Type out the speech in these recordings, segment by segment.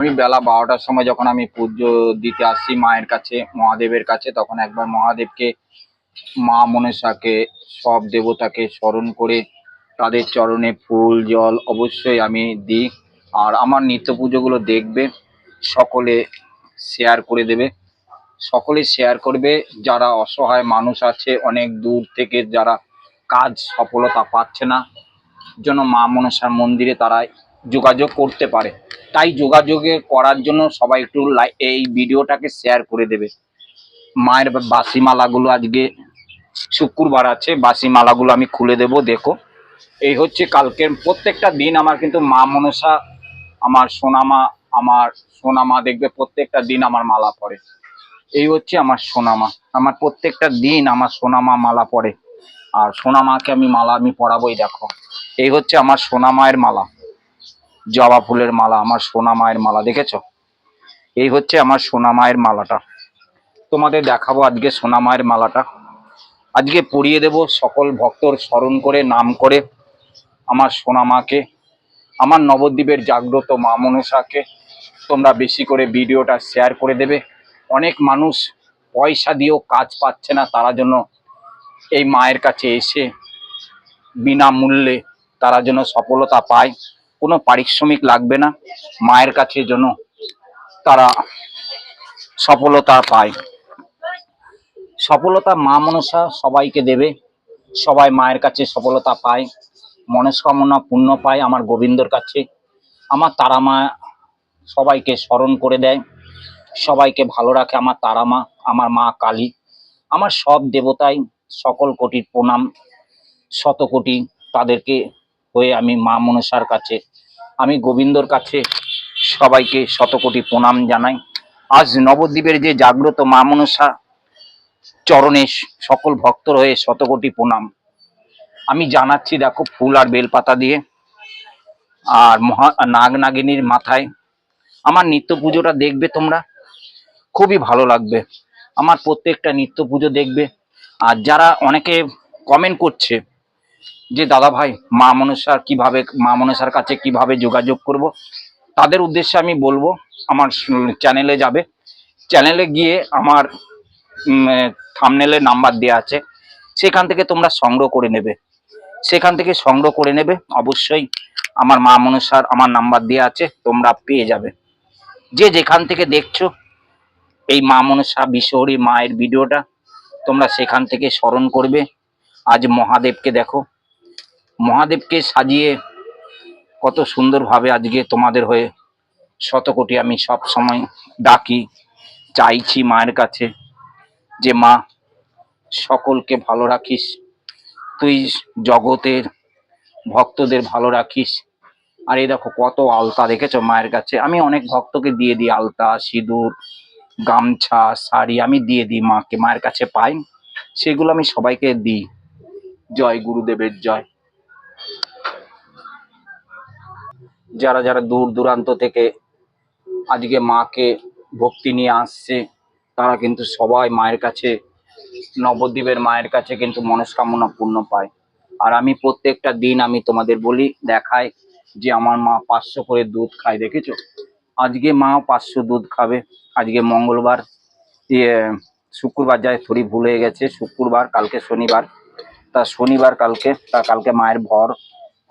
আমি বেলা বারোটার সময় যখন আমি পুজো দিতে আসছি মায়ের কাছে, মহাদেবের কাছে, তখন একবার মহাদেবকে, মা মনসাকে, সব দেবতাকে স্মরণ করে তাদের চরণে ফুল, জল অবশ্যই আমি দিই। আর আমার নিত্য পুজোগুলো দেখবে, সকলে শেয়ার করে দেবে। সকলে শেয়ার করবে, যারা অসহায় মানুষ আছে, অনেক দূর থেকে যারা কাজ সফলতা পাচ্ছে না জন্য মা মনসার মন্দিরে তারা যোগাযোগ করতে পারে। তাই যোগাযোগে করার জন্য সবাই একটু এই ভিডিওটাকে শেয়ার করে দেবে। মায়ের বাসি মালাগুলো আজকে শুক্রবার আছে বাসি মালাগুলো আমি খুলে দেব, দেখো। এই হচ্ছে কালকের প্রত্যেকটা দিন আমার কিন্তু মা মনসা, আমার সোনামা আমার সোনামা দেখবে প্রত্যেকটা দিন আমার মালা পরে। এই হচ্ছে আমার সোনামা। আমার প্রত্যেকটা দিন আমার সোনামা মালা পরে। আর সোনামাকে আমি মালা আমি পরাবোই, দেখো। এই হচ্ছে আমার সোনা মায়ের মালা। জবা ফুলের মালা, আমার সোনা মায়ের মালা, দেখেছ? এই হচ্ছে আমার সোনা মায়ের মালাটা। তোমাদের দেখাবো আজকে সোনা মায়ের মালাটা। আজকে পরিয়ে দেব সকল ভক্তর স্মরণ করে, নাম করে আমার সোনা মাকে, আমার নবদ্বীপের জাগ্রত মা মনসাকে। তোমরা বেশি করে ভিডিওটা শেয়ার করে দেবে। অনেক মানুষ পয়সা দিয়েও কাজ পাচ্ছে না, তারা জন্য এই মায়ের কাছে এসে বিনামূল্যে তারা যেন সফলতা পায়। কোনো পারিশ্রমিক লাগবে না, মায়ের কাছে যেন তারা সফলতা পায়। সফলতা মা মনসা সবাইকে দেবে, সবাই মায়ের কাছে সফলতা পায়, মনস্কামনা পূর্ণ পায় আমার গোবিন্দর কাছে। আমার তারা মা সবাইকে স্মরণ করে দেয়, সবাইকে ভালো রাখে আমার তারা মা, আমার মা কালী। আমার সব দেবতাই সকল কোটির প্রণাম, শত কোটি তাদেরকে হয়ে আমি মা মনসার কাছে, আমি গোবিন্দর কাছে সবাইকে শত কোটি প্রণাম জানাই। আজ নবদ্বীপের যে জাগ্রত মা মনসা চরণে সকল ভক্তর হয়ে শত কোটি প্রণাম। আমি জানাচ্ছি, দেখো, ফুল আর বেলপাতা দিয়ে। আর মহা, নাগ নাগিনীর মাথায়। আমার নিত্য পুজোটা দেখবে তোমরা? খুবই ভালো লাগবে। আমার প্রত্যেকটা নিত্য পুজো দেখবে। আর যারা অনেকে কমেন্ট করছে যে দাদা ভাই, মা মনসার কীভাবে, মা মনসার কাছে কীভাবে যোগাযোগ করব, তাদের উদ্দেশ্যে আমি বলব, আমার চ্যানেলে যাবে। চ্যানেলে গিয়ে আমার থামনেলে নাম্বার দেওয়া আছে। সেখান থেকে তোমরা সংগ্রহ করে নেবে। সেখান থেকে সংগ্রহ করে নেবে। অবশ্যই আমার মা মনসার আমার নাম্বার দেওয়া আছে, তোমরা পেয়ে যাবে। যে যেখান থেকে দেখছ এই মা মনসা বিশ্বহরী মায়ের ভিডিওটা, তোমরা সেখান থেকে স্মরণ করবে। আজ মহাদেবকে দেখো। মহাদেবকে সাজিয়ে কত সুন্দরভাবে আজকে তোমাদের হয়ে শত কোটি আমি সব সময় ডাকি, চাইছি মায়ের কাছে যে, মা, সকলকে ভালো রাখিস। তুই জগতের ভক্তদের ভালো রাখিস। আর এই দেখো কত আলতা দেখেছ মায়ের কাছে? আমি অনেক ভক্তকে দিয়ে দিই, আলতা, সিঁদুর, গামছা, শাড়ি আমি দিয়ে দিই মাকে, মায়ের কাছে পাই। সেগুলো আমি সবাইকে দিই। জয় গুরুদেবের জয়। যারা যারা দূর দূরান্ত থেকে আজকে মাকে ভক্তি নিয়ে আসছে, তারা কিন্তু সবাই মায়ের কাছে, নবদ্বীপের মায়ের কাছে কিন্তু মনস্কামনা পূর্ণ পায়। আর আমি প্রত্যেকটা দিন আমি তোমাদের বলি দেখাই যে আমার মা পাঁচশো করে দুধ খায়, দেখেছ? আজকে মা পাঁচশো দুধ খাবে। আজকে মঙ্গলবার ইয়ে শুক্রবার যায়, থরি ভুল হয়ে গেছে, শুক্রবার, কালকে শনিবার। তা শনিবার, কালকে, তা কালকে মায়ের ভর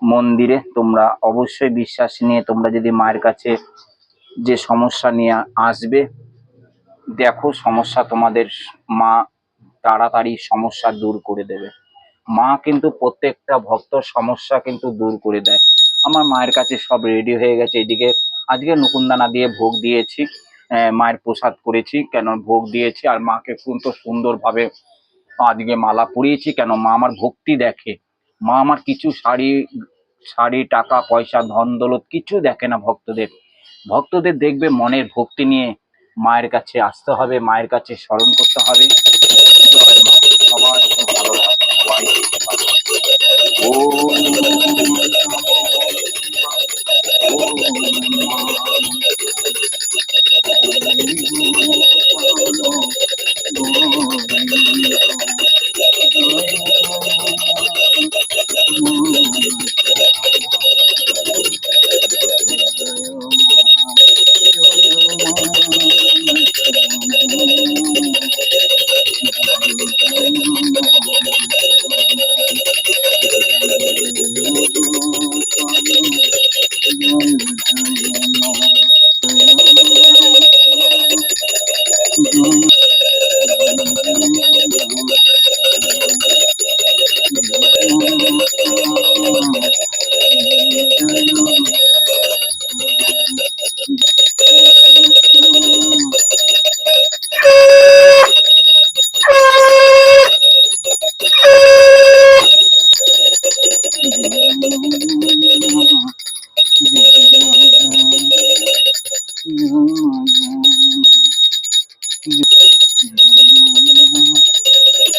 মন্দিরে তোমরা অবশ্যই বিশ্বাস নিয়ে তোমরা যদি মায়ের কাছে যে সমস্যা নিয়ে আসবে, দেখো সমস্যা তোমাদের মা তাড়াতাড়ি সমস্যা দূর করে দেবে। মা কিন্তু প্রত্যেকটা ভক্তর সমস্যা কিন্তু দূর করে দেয়। আমার মায়ের কাছে সব রেডি হয়ে গেছে, এদিকে আজকে নকুনদানা দিয়ে ভোগ দিয়েছি মায়ের প্রসাদ করেছি, কেন ভোগ দিয়েছি, আর মাকে কিন্তু সুন্দরভাবে আজকে মালা পরিয়েছি, কেন মা আমার ভক্তি দেখে। মা আমার কিছু শাড়ি শাড়ি, টাকা, পয়সা, ধন, দৌলত কিছু দেখে না ভক্তদের। ভক্তদের দেখবে মনের ভক্তি নিয়ে মায়ের কাছে আসতে হবে, মায়ের কাছে স্মরণ করতে হবে। জয়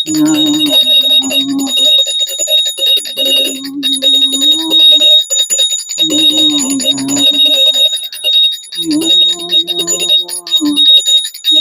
Yeah.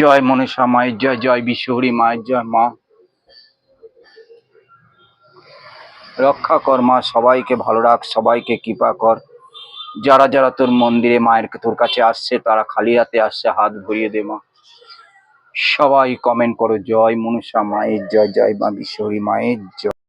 জয় মনসা মায়ের জয় জয় বিশ্বহরি মায়ের জয় মা। রক্ষা কর মা, সবাইকে ভালো রাখ, সবাইকে কৃপা কর। যারা যারা তোর মন্দিরে মায়ের তোর কাছে আসছে, তারা খালি হাতে আসছে, হাত ভরিয়ে দে মা। সবাই কমেন্ট করো, জয় মনসা মায়ের জয় জয় মা বিশ্বহরি মায়ের জয়।